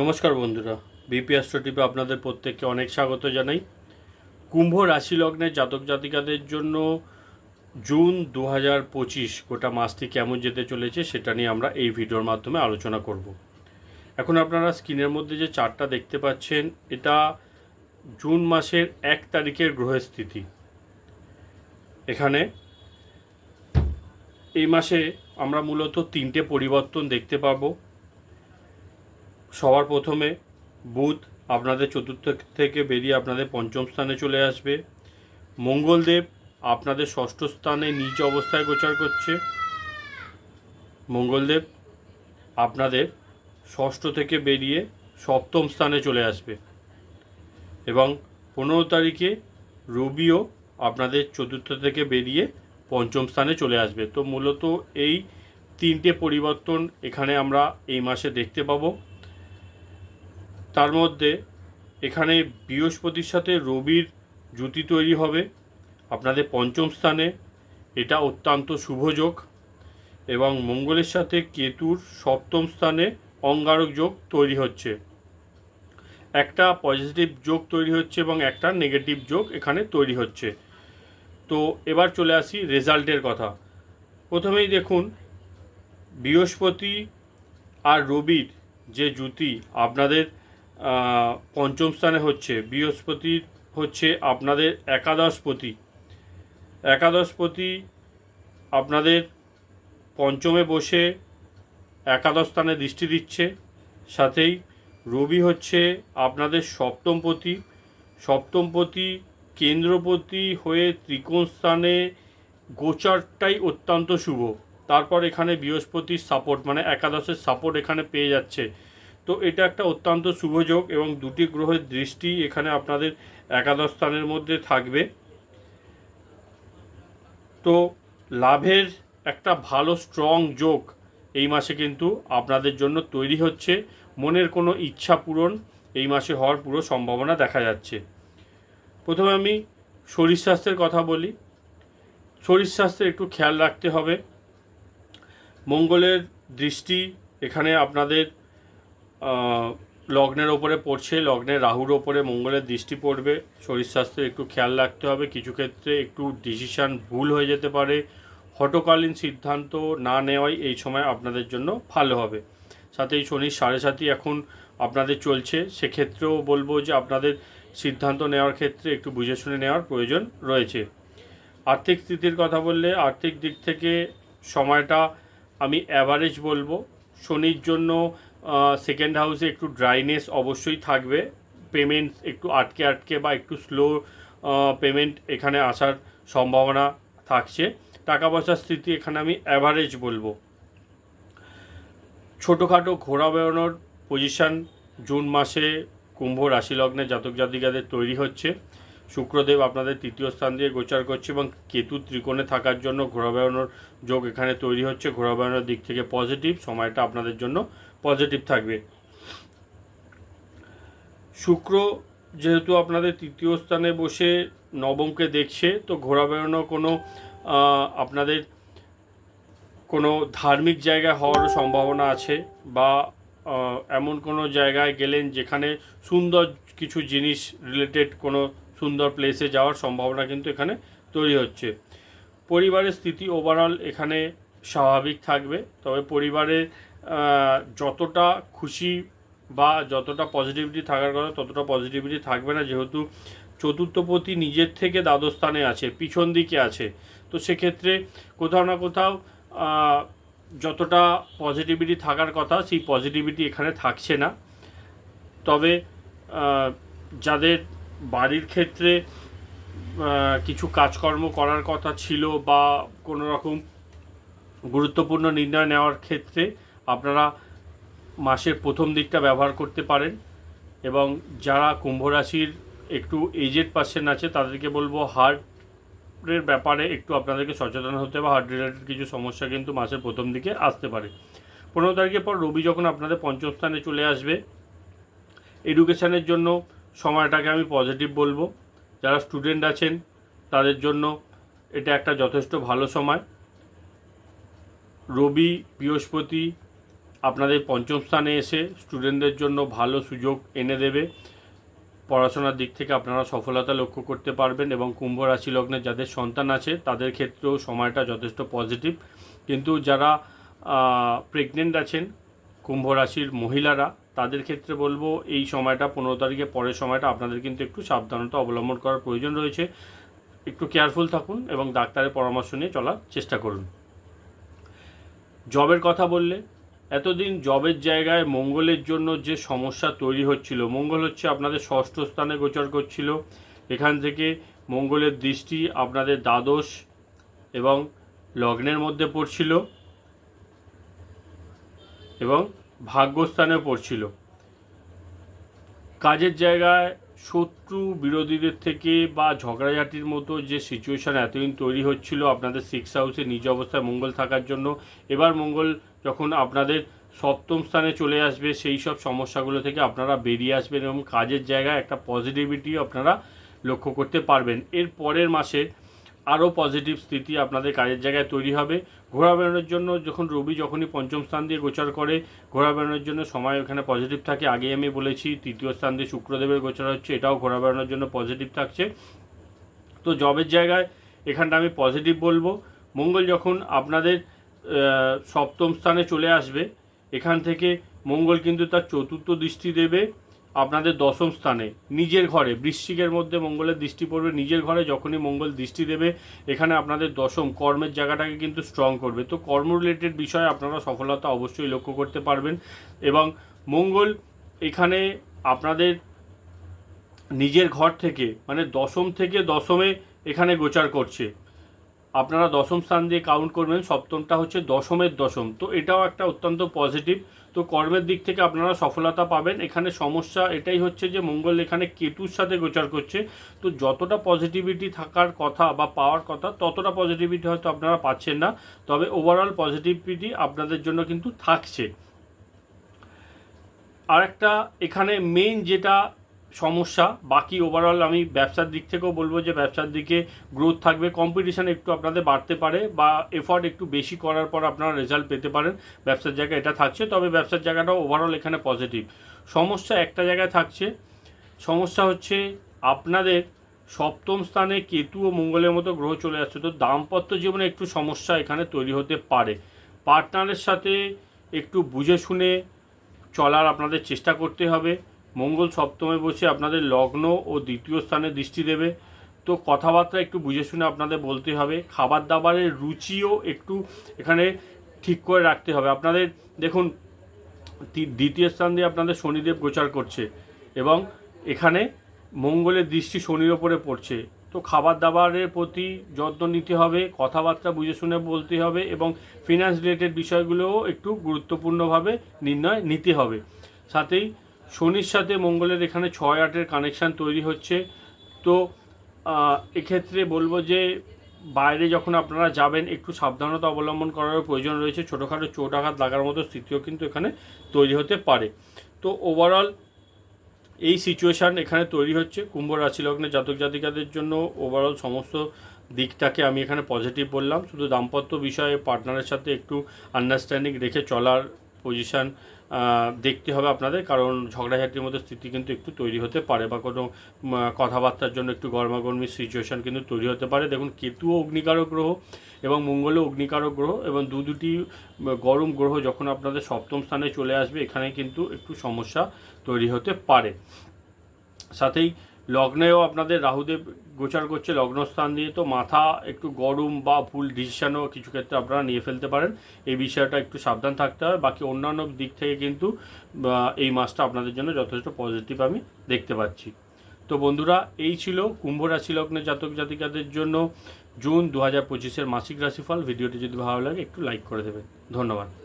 নমস্কার বন্ধুরা বিপি টিপে আপনাদের প্রত্যেককে অনেক স্বাগত জানাই। কুম্ভ রাশি লগ্নের জাতক জাতিকাদের জন্য জুন দু হাজার পঁচিশ গোটা মাসটি কেমন যেতে চলেছে সেটা নিয়ে আমরা এই ভিডিওর মাধ্যমে আলোচনা করব। এখন আপনারা স্ক্রিনের মধ্যে যে চারটা দেখতে পাচ্ছেন, এটা জুন মাসের এক তারিখের গ্রহের স্থিতি এখানে এই মাসে আমরা মূলত তিনটে পরিবর্তন দেখতে পাবো। সবার প্রথমে বুধ আপনাদের চতুর্থ থেকে বেরিয়ে আপনাদের পঞ্চম স্থানে চলে আসবে। মঙ্গলদেব আপনাদের ষষ্ঠ স্থানে নিচ অবস্থায় গোচার করছে। মঙ্গলদেব আপনাদের ষষ্ঠ থেকে বেরিয়ে সপ্তম স্থানে চলে আসবে। এবং পনেরো তারিখে রবিও আপনাদের চতুর্থ থেকে বেরিয়ে পঞ্চম স্থানে চলে আসবে। তো মূলত এই তিনটে পরিবর্তন এখানে আমরা এই মাসে দেখতে পাবো। তার মধ্যে এখানে বৃহস্পতির সাথে রবির জুতি তৈরি হবে। আপনাদের পঞ্চম স্থানে এটা অত্যন্ত শুভ যোগ এবং মঙ্গলের সাথে কেতুর সপ্তম স্থানে অঙ্গারক যোগ তৈরি হচ্ছে। একটা পজিটিভ যোগ তৈরি হচ্ছে এবং একটা নেগেটিভ যোগ এখানে তৈরি হচ্ছে। তো এবার চলে আসি রেজাল্টের কথা। প্রথমেই দেখুন, বৃহস্পতি আর রবির যে জুতি আপনাদের পঞ্চম স্থানে হচ্ছে বৃহস্পতির হচ্ছে আপনাদের একাদশপতি। একাদশপতি আপনাদের পঞ্চমে বসে একাদশ স্থানে দৃষ্টি দিচ্ছে। সাথেই রবি হচ্ছে আপনাদের সপ্তমপতি। সপ্তমপতি কেন্দ্রপতি হয়ে ত্রিকোণ স্থানে গোচারটাই অত্যন্ত শুভ। তারপর এখানে বৃহস্পতির সাপোর্ট মানে একাদশের সাপোর্ট এখানে পেয়ে যাচ্ছে। তো এটা একটা অত্যন্ত শুভ যোগ এবং দুটি গ্রহের দৃষ্টি এখানে আপনাদের একাদশ স্থানের মধ্যে থাকবে। তো লাভের একটা ভালো স্ট্রং যোগ এই মাসে কিন্তু আপনাদের জন্য তৈরি হচ্ছে। মনের কোনো ইচ্ছা পূরণ এই মাসে হওয়ার পুরো সম্ভাবনা দেখা যাচ্ছে। প্রথমে আমি শরীর স্বাস্থ্যের কথা বলি। শরীর স্বাস্থ্যের একটু খেয়াল রাখতে হবে। মঙ্গলের দৃষ্টি এখানে আপনাদের লগ্নের ওপরে পড়ছে লগ্নের রাহুর ওপরে মঙ্গলের দৃষ্টি পড়বে। শরীর স্বাস্থ্যের একটু খেয়াল রাখতে হবে। কিছু ক্ষেত্রে একটু ডিসিশান ভুল হয়ে যেতে পারে। হটকালীন সিদ্ধান্ত না নেওয়াই এই সময় আপনাদের জন্য ভালো হবে। সাথে এই শনির সাড়ে সাতই এখন আপনাদের চলছে। সেক্ষেত্রেও বলব যে আপনাদের সিদ্ধান্ত নেওয়ার ক্ষেত্রে একটু বুঝে শুনে নেওয়ার প্রয়োজন রয়েছে। আর্থিক স্থিতির কথা বললে আর্থিক দিক থেকে সময়টা আমি অ্যাভারেজ বলব। শনির জন্য সেকেন্ড হাউসে একটু ড্রাইনেস অবশ্যই থাকবে। পেমেন্ট একটু আটকে আটকে বা একটু স্লো পেমেন্ট এখানে আসার সম্ভাবনা থাকছে। টাকা পয়সার স্থিতি এখানে আমি অ্যাভারেজ বলব। ছোটোখাটো ঘোরা বেড়ানোর পজিশান জুন মাসে কুম্ভ রাশি লগ্নে জাতক জাতিকাদের তৈরি হচ্ছে। শুক্রদেব আপনাদের তৃতীয় স্থান দিয়ে গোচার করছে এবং কেতু ত্রিকোণে থাকার জন্য ঘোরা বেড়ানোর যোগ এখানে তৈরি হচ্ছে। ঘোরা বেড়ানোর দিক থেকে পজিটিভ সময়টা আপনাদের জন্য পজিটিভ থাকবে। শুক্র যেহেতু আপনাদের তৃতীয় স্থানে বসে নবমকে দেখছে, তো ঘোরা বেড়ানো কোনো আপনাদের কোনো ধার্মিক জায়গায় হওয়ারও সম্ভাবনা আছে বা এমন কোনো জায়গায় গেলেন যেখানে সুন্দর কিছু জিনিস রিলেটেড কোনো সুন্দর প্লেসে যাওয়ার সম্ভাবনা কিন্তু এখানে তৈরি হচ্ছে। পরিবারের স্থিতি ওভারঅল এখানে স্বাভাবিক থাকবে, তবে পরিবারের যতটা খুশি বা যতটা পজিটিভিটি থাকার কথা, ততটা পজিটিভিটি থাকবে না, যেহেতু চতুর্থপতি নিজের থেকে দ্বাদশ স্থানে আছে, পিছন দিকে আছে। তো সেক্ষেত্রে কোথাও না কোথাও যতটা পজিটিভিটি থাকার কথা, সেই পজিটিভিটি এখানে থাকছে না। তবে যাদের বাড়ির ক্ষেত্রে কিছু কাজকর্ম করার কথা ছিল বা কোনো রকম গুরুত্বপূর্ণ নির্ণয় নেওয়ার ক্ষেত্রে আপনারা মাসের প্রথম দিকটা ব্যবহার করতে পারেন এবং যারা কুম্ভ রাশির একটু এজেড পার্সেন্ট আছে, তাদেরকে বলব হার্টের ব্যাপারে একটু আপনাদেরকে সচেতন হতে হবে। হার্ট রিলেটেড কিছু সমস্যা কিন্তু মাসের প্রথম দিকে আসতে পারে। পনেরো তারিখের পর রবি যখন আপনাদের পঞ্চম স্থানে চলে আসবে এডুকেশানের জন্য সময়টাকে আমি পজিটিভ বলব। যারা স্টুডেন্ট আছেন, তাদের জন্য এটা একটা যথেষ্ট ভালো সময়। রবি, বৃহস্পতি আপনাদের পঞ্চম স্থানে এসে স্টুডেন্টদের জন্য ভালো সুযোগ এনে দেবে। পড়াশোনার দিক থেকে আপনারা সফলতা লক্ষ্য করতে পারবেন এবং কুম্ভ রাশি লগ্নে যাদের সন্তান আছে, তাদের ক্ষেত্রেও সময়টা যথেষ্ট পজিটিভ কিন্তু যারা প্রেগনেন্ট আছেন, কুম্ভ রাশির মহিলারা, তাদের ক্ষেত্রে বলব এই সময়টা, পনেরো তারিখে পরের সময়টা আপনাদের কিন্তু একটু সাবধানতা অবলম্বন করার প্রয়োজন রয়েছে। একটু কেয়ারফুল থাকুন এবং ডাক্তারের পরামর্শ নিয়ে চলার চেষ্টা করুন। জবের কথা বললে এতদিন জবের জায়গায় মঙ্গলের জন্য যে সমস্যা তৈরি হচ্ছিল, মঙ্গল হচ্ছে আপনাদের ষষ্ঠ স্থানে গোচর করছিল। এখান থেকে মঙ্গলের দৃষ্টি আপনাদের দ্বাদশ এবং লগ্নের মধ্যে পড়ছিল এবং ভাগ্যস্থানেও পড়ছিল। কাজের জায়গায় শত্রু বিরোধীদের থেকে বা ঝগড়াঝাটির মতো যে সিচুয়েশান এতদিন তৈরি হচ্ছিল আপনাদের সিক্স হাউসে নিজ অবস্থায় মঙ্গল থাকার জন্য, এবার মঙ্গল যখন আপনাদের সপ্তম স্থানে চলে আসবে, সেই সব সমস্যাগুলো থেকে আপনারা বেরিয়ে আসবেন এবং কাজের জায়গায় একটা পজিটিভিটি আপনারা লক্ষ্য করতে পারবেন। এর পরের মাসে আরও পজিটিভ স্থিতি আপনাদের কাজের জায়গায় তৈরি হবে। ঘোরা বেড়ানোর জন্য যখন রবি যখনই পঞ্চম স্থান দিয়ে গোচর করে ঘোরা বেড়ানোর জন্য সময় ওখানে পজিটিভ থাকে। আগে আমি বলেছি, তৃতীয় স্থান দিয়ে শুক্রদেবের গোচর হচ্ছে, এটাও ঘোরা বেড়ানোর জন্য পজিটিভ থাকছে। তো জবের জায়গায় এখানটা আমি পজিটিভ বলব। মঙ্গল যখন আপনাদের সপ্তম স্থানে চলে আসবে, এখান থেকে মঙ্গল কিন্তু তার চতুর্থ দৃষ্টি দেবে। আপনাদের দশম স্থানে, নিজের ঘরে, বৃশ্চিকের মধ্যে মঙ্গলের দৃষ্টি পড়বে, নিজের ঘরে যখনই মঙ্গল দৃষ্টি দেবে, এখানে আপনাদের দশম, কর্মের জায়গাটাকে কিন্তু স্ট্রং করবে। তো কর্ম রিলেটেড বিষয়ে আপনারা সফলতা অবশ্যই লক্ষ্য করতে পারবেন এবং মঙ্গল এখানে আপনাদের নিজের ঘর থেকে মানে দশম থেকে দশমে এখানে গোচার করছে। আপনারা দশম স্থান দিয়ে কাউন্ট করবেন, সপ্তমটা হচ্ছে দশমের দশম। তো এটাও একটা অত্যন্ত পজিটিভ তো কর্মের দিক থেকে আপনারা সফলতা পাবেন। এখানে সমস্যা এটাই হচ্ছে যে মঙ্গল এখানে কেতুর সাথে গোচার করছে। তো যতটা পজিটিভিটি থাকার কথা বা পাওয়ার কথা, ততটা পজিটিভিটি হয়তো আপনারা পাচ্ছেন না। তবে ওভারঅল পজিটিভিটি আপনাদের জন্য কিন্তু থাকছে। আরেকটা এখানে মেইন যেটা সমস্যা। বাকি ওভারঅল আমি ব্যবসার দিক থেকেও বলব যে ব্যবসার দিকে গ্রোথ থাকবে। কম্পিটিশন একটু আপনাদের বাড়তে পারে বা এফর্ট একটু বেশি করার পর আপনারা রেজাল্ট পেতে পারেন। ব্যবসার জায়গায় এটা থাকছে, তবে ব্যবসার জায়গাটা ওভারঅল এখানে পজিটিভ সমস্যা একটা জায়গায় থাকছে। সমস্যা হচ্ছে আপনাদের সপ্তম স্থানে কেতু ও মঙ্গলের মতো গ্রহ চলে যাচ্ছে তো দাম্পত্য জীবনে একটু সমস্যা এখানে তৈরি হতে পারে। পার্টনারের সাথে একটু বুঝে শুনে চলার আপনাদের চেষ্টা করতে হবে। মঙ্গল সপ্তমে বসে আপনাদের লগ্ন ও দ্বিতীয় স্থানে দৃষ্টি দেবে। তো কথাবার্তা একটু বুঝে শুনে আপনাদের বলতে হবে। খাবার দাবারের রুচিও একটু এখানে ঠিক করে রাখতে হবে। আপনাদের দেখুন দ্বিতীয় স্থান দিয়ে আপনাদের শনিদেব গোচার করছে এবং এখানে মঙ্গলের দৃষ্টি শনির ওপরে পড়ছে। তো খাবার দাবারের প্রতি যত্ন নিতে হবে, কথাবার্তা বুঝে শুনে বলতে হবে এবং ফিনান্স রিলেটেড বিষয়গুলোও একটু গুরুত্বপূর্ণভাবে নির্ণয় নিতে হবে। সাথেই শনির সাথে মঙ্গলের এখানে ছয় আটের কানেকশান তৈরি হচ্ছে। তো এক্ষেত্রে বলব যে, বাইরে যখন আপনারা যাবেন, একটু সাবধানতা অবলম্বন করার প্রয়োজন রয়েছে। ছোটোখাটো চোট আঘাত লাগার মতো স্থিতিও কিন্তু এখানে তৈরি হতে পারে। তো ওভারঅল এই সিচুয়েশান এখানে তৈরি হচ্ছে। কুম্ভ রাশি লগ্নে জাতক জাতিকাদের জন্য ওভারঅল সমস্ত দিকটাকে আমি এখানে পজিটিভ বললাম। শুধু দাম্পত্য বিষয়ে পার্টনারের সাথে একটু আন্ডারস্ট্যান্ডিং রেখে চলার পজিশান দেখতে হবে আপনাদের, কারণ ঝগড়াঝাটির মধ্যে স্থিতি কিন্তু একটু তৈরি হতে পারে বা কোনো কথাবার্তার জন্য একটু গরমাগরমি সিচুয়েশান কিন্তু তৈরি হতে পারে। দেখুন কেতুও অগ্নিকারক গ্রহ এবং মঙ্গলও অগ্নিকারক গ্রহ এবং দু দুটি গরম গ্রহ যখন আপনাদের সপ্তম স্থানে চলে আসবে, এখানে কিন্তু একটু সমস্যা তৈরি হতে পারে। সাথেই লগ্নেও আপনাদের রাহুদেব গোচার করছে, লগ্নস্থান দিয়ে তো মাথা একটু গরম বা ভুল ডিসিশানও কিছু ক্ষেত্রে আপনারা নিয়ে ফেলতে পারেন। এই বিষয়টা একটু সাবধান থাকতে হবে। বাকি অন্যান্য দিক থেকে কিন্তু এই মাসটা আপনাদের জন্য যথেষ্ট পজিটিভ আমি দেখতে পাচ্ছি। তো বন্ধুরা, এই ছিল কুম্ভ রাশি লগ্নের জাতক জাতিকাদের জন্য জুন দু হাজার পঁচিশের মাসিক রাশিফল। ভিডিওটি যদি ভালো লাগে, একটু লাইক করে দেবেন। ধন্যবাদ।